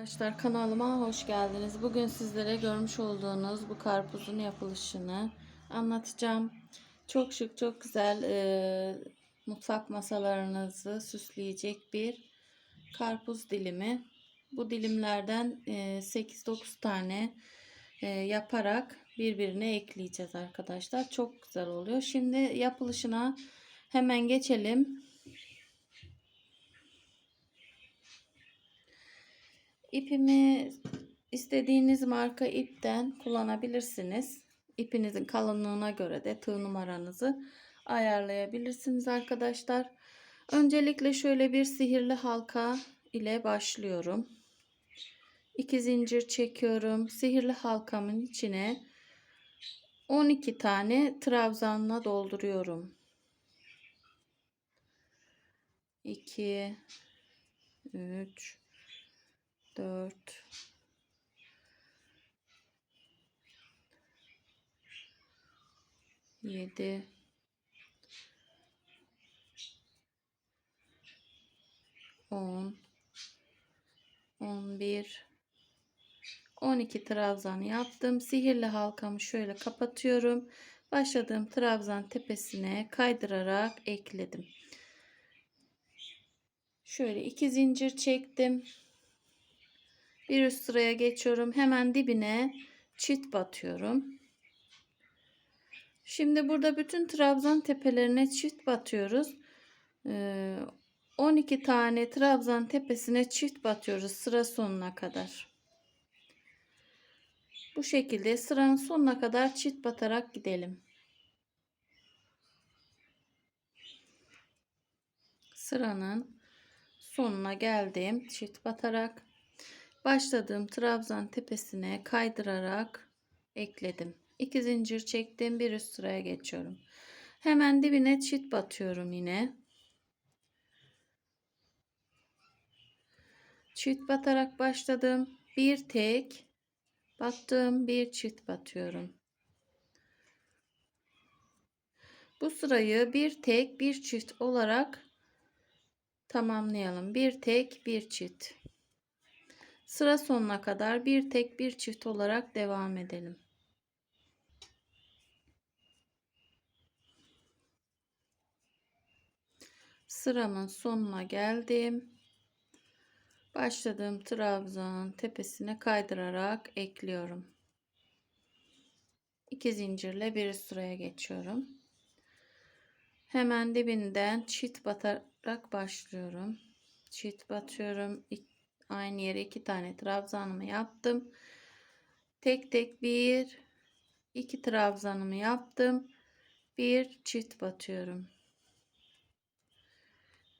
Arkadaşlar kanalıma hoş geldiniz. Bugün sizlere görmüş olduğunuz bu karpuzun yapılışını anlatacağım. Çok şık, çok güzel e, mutfak masalarınızı süsleyecek bir karpuz dilimi. Bu dilimlerden e, 8-9 tane e, yaparak birbirine ekleyeceğiz arkadaşlar. Çok güzel oluyor. Şimdi yapılışına hemen geçelim. İpimi istediğiniz marka ipten kullanabilirsiniz. İpinizin kalınlığına göre de tığ numaranızı ayarlayabilirsiniz arkadaşlar. Öncelikle şöyle bir sihirli halka ile başlıyorum. 2 zincir çekiyorum. Sihirli halkamın içine 12 tane trabzanla dolduruyorum. 2 3 4 7 10 11 12 trabzan yaptım. Sihirli halkamı şöyle kapatıyorum. Başladığım trabzan tepesine kaydırarak ekledim. Şöyle iki zincir çektim. Bir üst sıraya geçiyorum. Hemen dibine çift batıyorum. Şimdi burada bütün trabzan tepelerine çift batıyoruz. 12 tane trabzan tepesine çift batıyoruz sıra sonuna kadar. Bu şekilde sıranın sonuna kadar çift batarak gidelim. Sıranın sonuna geldim çift batarak başladığım trabzan tepesine kaydırarak ekledim. 2 zincir çektim bir üst sıraya geçiyorum. Hemen dibine çift batıyorum yine. Çift batarak başladım. Bir tek battım, bir çift batıyorum. Bu sırayı bir tek, bir çift olarak tamamlayalım. Bir tek, bir çift. Sıra sonuna kadar bir tek, bir çift olarak devam edelim. Sıramın sonuna geldim. Başladığım trabzan tepesine kaydırarak ekliyorum. 2 zincirle bir sıraya geçiyorum. Hemen dibinden çift batarak başlıyorum. Çift batıyorum. Aynı yere iki tane trabzanımı yaptım. Tek tek bir iki trabzanımı yaptım. Bir çift batıyorum.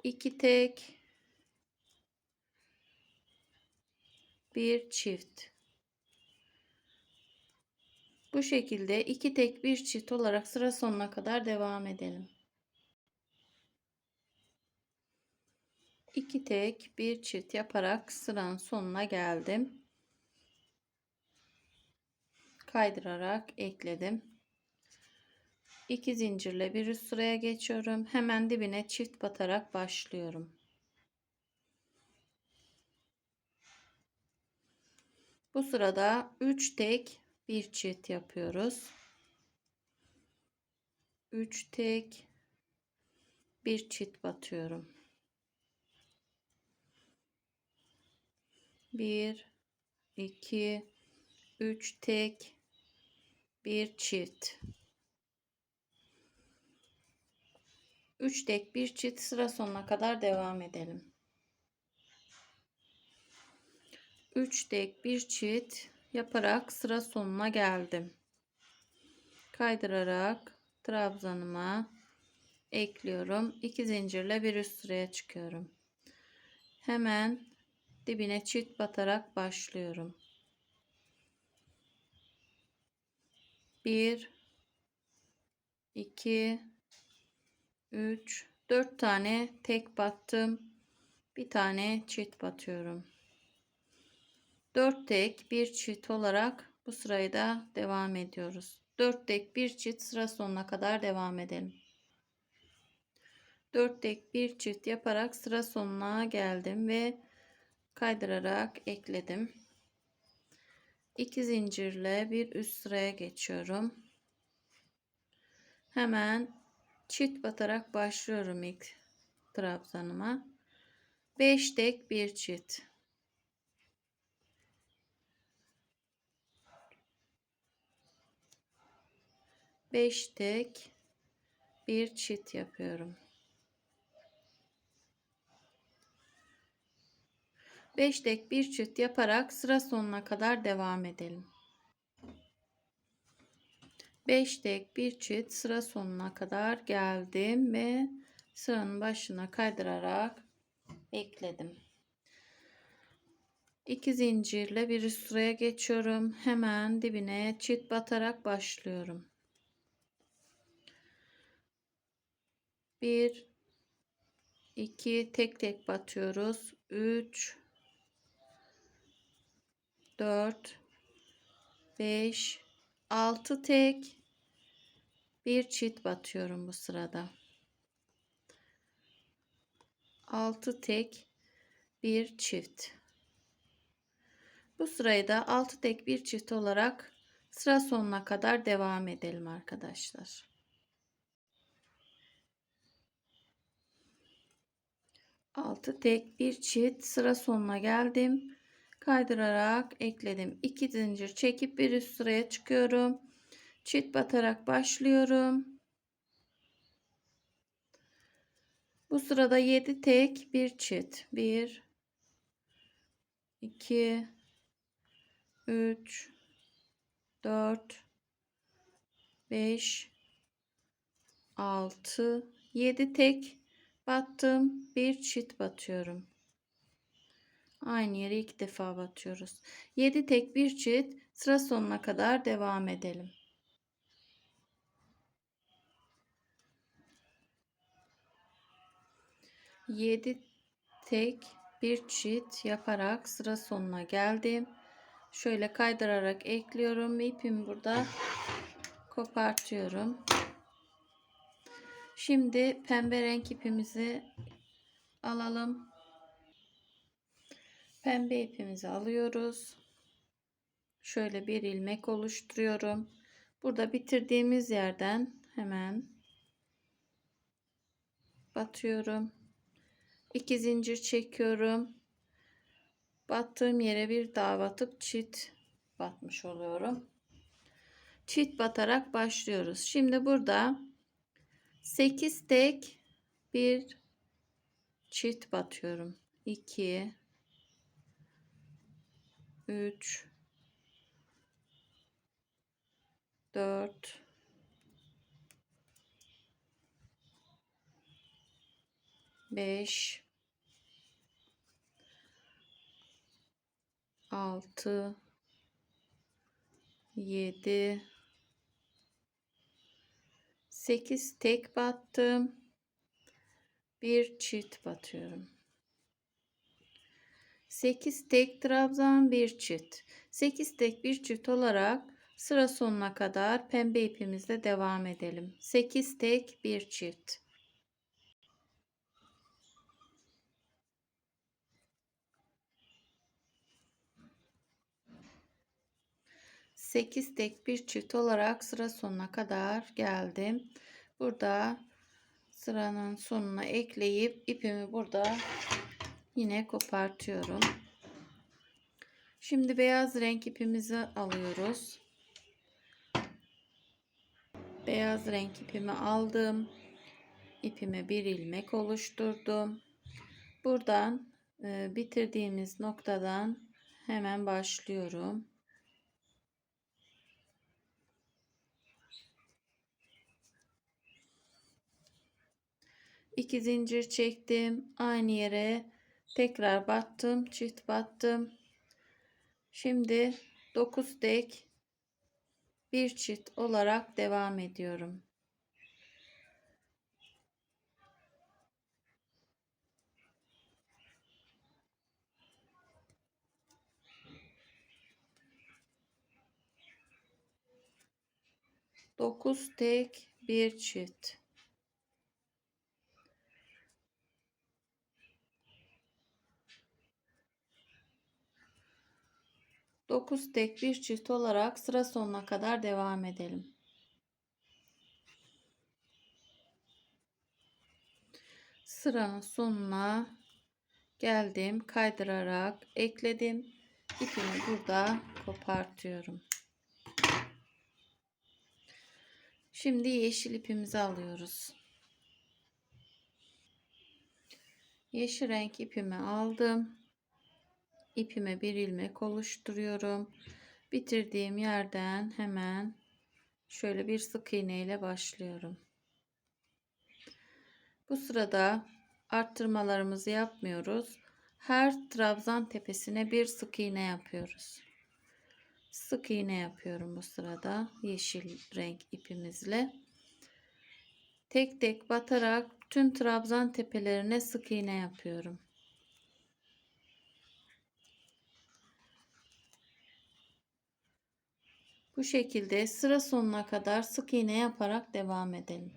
2 tek bir çift bu şekilde iki tek bir çift olarak sıra sonuna kadar devam edelim 2 tek bir çift yaparak sıranın sonuna geldim kaydırarak ekledim 2 zincirle bir üst sıraya geçiyorum. Hemen dibine çift batarak başlıyorum. Bu sırada 3 tek bir çift yapıyoruz. 3 tek bir çift batıyorum. 1 2 3 tek bir çift 3 tek bir çift sıra sonuna kadar devam edelim. 3 tek bir çift yaparak sıra sonuna geldim. Kaydırarak trabzanıma ekliyorum. 2 zincirle bir üst sıraya çıkıyorum. Hemen dibine çift batarak başlıyorum. 1 2 3 4 tane tek battım. Bir tane çift batıyorum. 4 tek bir çift olarak bu sırayı da devam ediyoruz. 4 tek bir çift sıra sonuna kadar devam edelim. 4 tek bir çift yaparak sıra sonuna geldim ve kaydırarak ekledim. 2 zincirle bir üst sıraya geçiyorum. Hemen çift batarak başlıyorum ilk trabzanıma. 5 tek bir çift. Beş tek bir çift yapıyorum. 5 tek bir çift yaparak sıra sonuna kadar devam edelim. 5 tek bir çift sıra sonuna kadar geldim ve sıranın başına kaydırarak ekledim. 2 zincirle bir üst sıraya geçiyorum. Hemen dibine çift batarak başlıyorum. 1 2 tek tek batıyoruz. 3 4 5 6 tek bir çift batıyorum bu sırada. 6 tek bir çift. Bu sırayı da 6 tek bir çift olarak sıra sonuna kadar devam edelim arkadaşlar. Altı tek bir çift sıra sonuna geldim kaydırarak ekledim. 2 zincir çekip bir üst sıraya çıkıyorum. Çift batarak başlıyorum. Bu sırada 7 tek bir çift. 1 2 3 4 5 6 7 tek battım. Bir çift batıyorum. Aynı yere iki defa batıyoruz. 7 tek bir çift sıra sonuna kadar devam edelim. Yedi tek bir çift yaparak sıra sonuna geldim. Şöyle kaydırarak ekliyorum. İpimi burada kopartıyorum. Şimdi pembe renk ipimizi alalım. Pembe ipimizi alıyoruz. Şöyle bir ilmek oluşturuyorum. Burada bitirdiğimiz yerden hemen batıyorum. 2 zincir çekiyorum. Battığım yere bir daha batıp çift batmış oluyorum. Çift batarak başlıyoruz. Şimdi burada 8 tek bir çift batıyorum. 2 3 4 5 6 7 8 tek battım. Bir çift batıyorum. 8 tek trabzan bir çift. 8 tek bir çift olarak sıra sonuna kadar pembe ipimizle devam edelim. 8 tek bir çift. Sekiz tek bir çift olarak sıra sonuna kadar geldim. Burada sıranın sonuna ekleyip ipimi burada yine kopartıyorum. Şimdi beyaz renk ipimizi alıyoruz. Beyaz renk ipimi aldım. İpime bir ilmek oluşturdum. Buradan e, bitirdiğimiz noktadan hemen başlıyorum. İki zincir çektim. Aynı yere Tekrar battım, çift battım. Şimdi 9 tek bir çift olarak devam ediyorum. Dokuz tek bir çift. 9 tek bir çift olarak sıra sonuna kadar devam edelim. Sıranın sonuna geldim. Kaydırarak ekledim. İpimi burada kopartıyorum. Şimdi yeşil ipimizi alıyoruz. Yeşil renk ipimi aldım. İpime bir ilmek oluşturuyorum. Bitirdiğim yerden hemen şöyle bir sık iğne ile başlıyorum. Bu sırada arttırmalarımızı yapmıyoruz. Her trabzan tepesine bir sık iğne yapıyoruz. Sık iğne yapıyorum bu sırada yeşil renk ipimizle. Tek tek batarak tüm trabzan tepelerine sık iğne yapıyorum. Bu şekilde sıra sonuna kadar sık iğne yaparak devam edelim.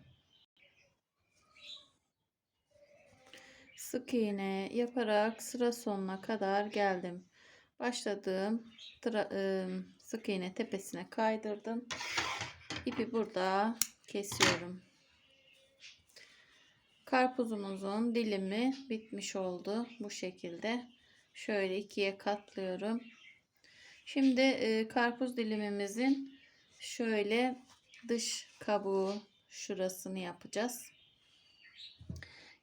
Sık iğne yaparak sıra sonuna kadar geldim. Başladığım ıı, sık iğne tepesine kaydırdım. İpi burada kesiyorum. Karpuzumuzun dilimi bitmiş oldu. Bu şekilde. Şöyle ikiye katlıyorum. Şimdi e, karpuz dilimimizin şöyle dış kabuğu şurasını yapacağız.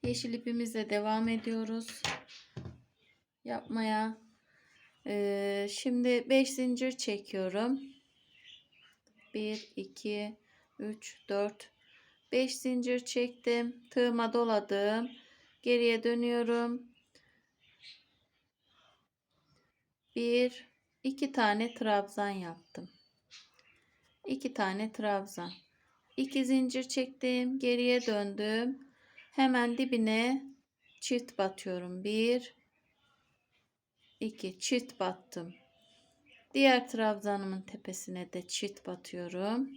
Yeşil ipimizle devam ediyoruz. Yapmaya. E, şimdi 5 zincir çekiyorum. 1, 2, 3, 4, 5 zincir çektim. Tığıma doladım. Geriye dönüyorum. 1, 2 tane trabzan yaptım. 2 tane trabzan. 2 zincir çektim. Geriye döndüm. Hemen dibine çift batıyorum. 1 2 çift battım. Diğer trabzanımın tepesine de çift batıyorum.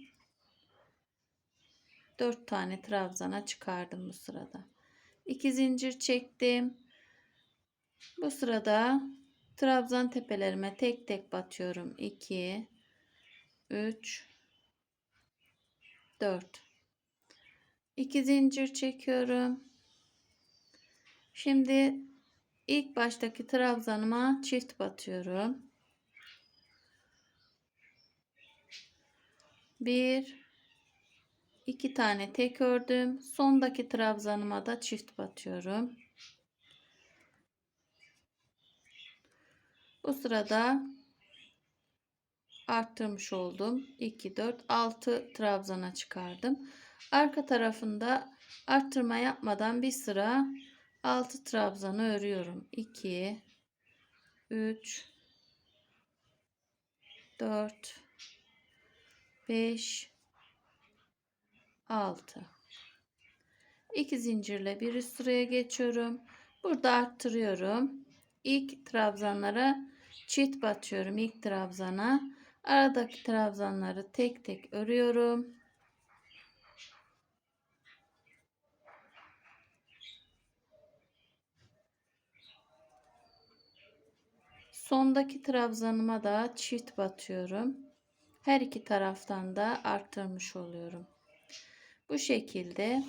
4 tane trabzana çıkardım bu sırada. 2 zincir çektim. Bu sırada trabzan tepelerime tek tek batıyorum. 2 3 4 2 zincir çekiyorum. Şimdi ilk baştaki trabzanıma çift batıyorum. 1 2 tane tek ördüm. Sondaki trabzanıma da çift batıyorum. Bu sırada arttırmış oldum. 2 4 6 trabzana çıkardım. Arka tarafında arttırma yapmadan bir sıra 6 trabzanı örüyorum. 2 3 4 5 6 2 zincirle bir üst sıraya geçiyorum. Burada arttırıyorum. İlk trabzanlara çift batıyorum ilk trabzana. Aradaki trabzanları tek tek örüyorum. Sondaki trabzanıma da çift batıyorum. Her iki taraftan da arttırmış oluyorum. Bu şekilde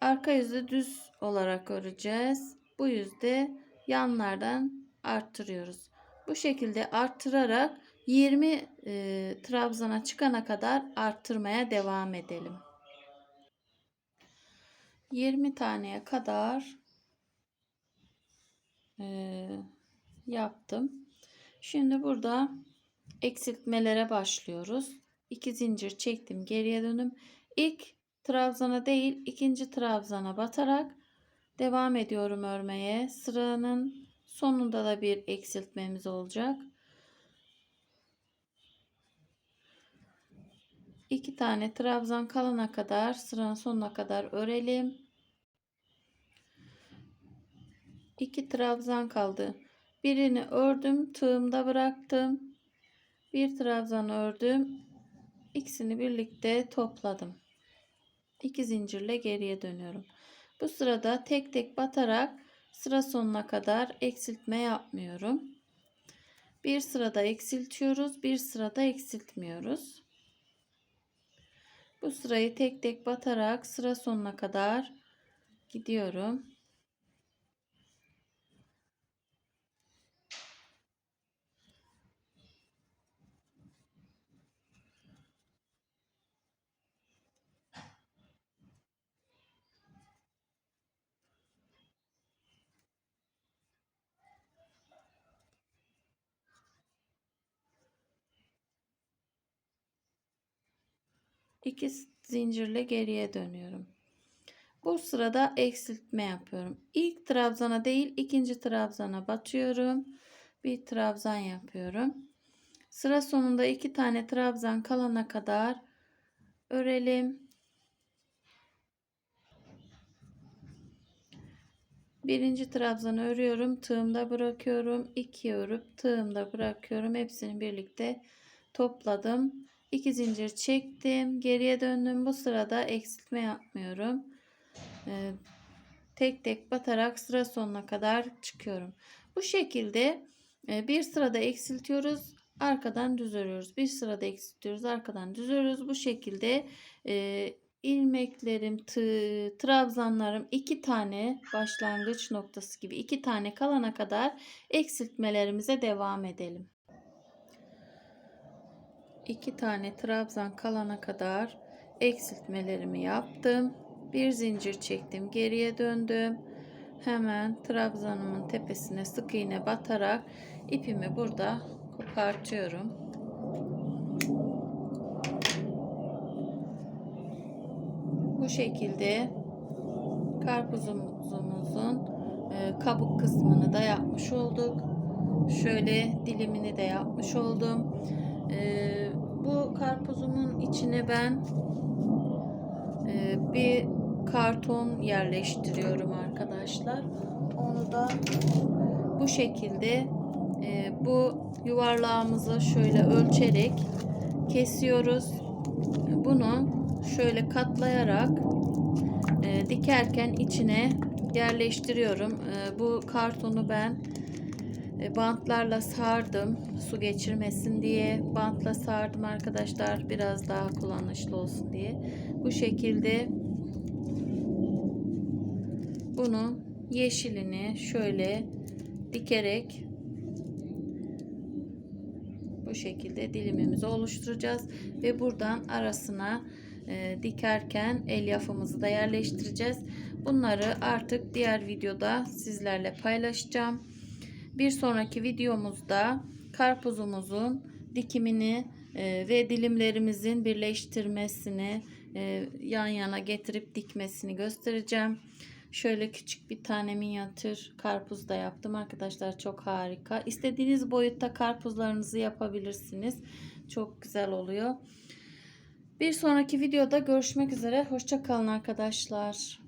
arka yüzü düz olarak öreceğiz. Bu yüzde yanlardan arttırıyoruz. Bu şekilde arttırarak 20 e, trabzana çıkana kadar arttırmaya devam edelim. 20 taneye kadar e, yaptım. Şimdi burada eksiltmelere başlıyoruz. 2 zincir çektim geriye dönüm. İlk trabzana değil ikinci trabzana batarak devam ediyorum örmeye. Sıranın sonunda da bir eksiltmemiz olacak. İki tane trabzan kalana kadar sıranın sonuna kadar örelim. İki trabzan kaldı. Birini ördüm, tığımda bıraktım. Bir trabzan ördüm. İkisini birlikte topladım. İki zincirle geriye dönüyorum. Bu sırada tek tek batarak sıra sonuna kadar eksiltme yapmıyorum. Bir sırada eksiltiyoruz, bir sırada eksiltmiyoruz. Bu sırayı tek tek batarak sıra sonuna kadar gidiyorum. İki zincirle geriye dönüyorum. Bu sırada eksiltme yapıyorum. İlk trabzana değil ikinci trabzana batıyorum. Bir trabzan yapıyorum. Sıra sonunda iki tane trabzan kalana kadar örelim. Birinci trabzanı örüyorum. Tığımda bırakıyorum. 2 örüp tığımda bırakıyorum. Hepsini birlikte topladım. 2 zincir çektim. Geriye döndüm. Bu sırada eksiltme yapmıyorum. Ee, tek tek batarak sıra sonuna kadar çıkıyorum. Bu şekilde e, bir sırada eksiltiyoruz. Arkadan düz örüyoruz. Bir sırada eksiltiyoruz. Arkadan düz örüyoruz. Bu şekilde e, ilmeklerim, tığ, trabzanlarım iki tane başlangıç noktası gibi iki tane kalana kadar eksiltmelerimize devam edelim. İki tane trabzan kalana kadar eksiltmelerimi yaptım. Bir zincir çektim, geriye döndüm. Hemen trabzanımın tepesine sık iğne batarak ipimi burada kopartıyorum. Bu şekilde karpuzumuzun e, kabuk kısmını da yapmış olduk. Şöyle dilimini de yapmış oldum. E, bu karpuzumun içine ben e, bir karton yerleştiriyorum arkadaşlar. Onu da bu şekilde bu yuvarlağımızı şöyle ölçerek kesiyoruz. Bunu şöyle katlayarak e, dikerken içine yerleştiriyorum. E, bu kartonu ben e, bantlarla sardım su geçirmesin diye bantla sardım arkadaşlar biraz daha kullanışlı olsun diye bu şekilde bunun yeşilini şöyle dikerek bu şekilde dilimimizi oluşturacağız ve buradan arasına e, dikerken elyafımızı da yerleştireceğiz. Bunları artık diğer videoda sizlerle paylaşacağım. Bir sonraki videomuzda karpuzumuzun dikimini e, ve dilimlerimizin birleştirmesini e, yan yana getirip dikmesini göstereceğim. Şöyle küçük bir tane minyatür karpuz da yaptım arkadaşlar. Çok harika. İstediğiniz boyutta karpuzlarınızı yapabilirsiniz. Çok güzel oluyor. Bir sonraki videoda görüşmek üzere. Hoşçakalın arkadaşlar.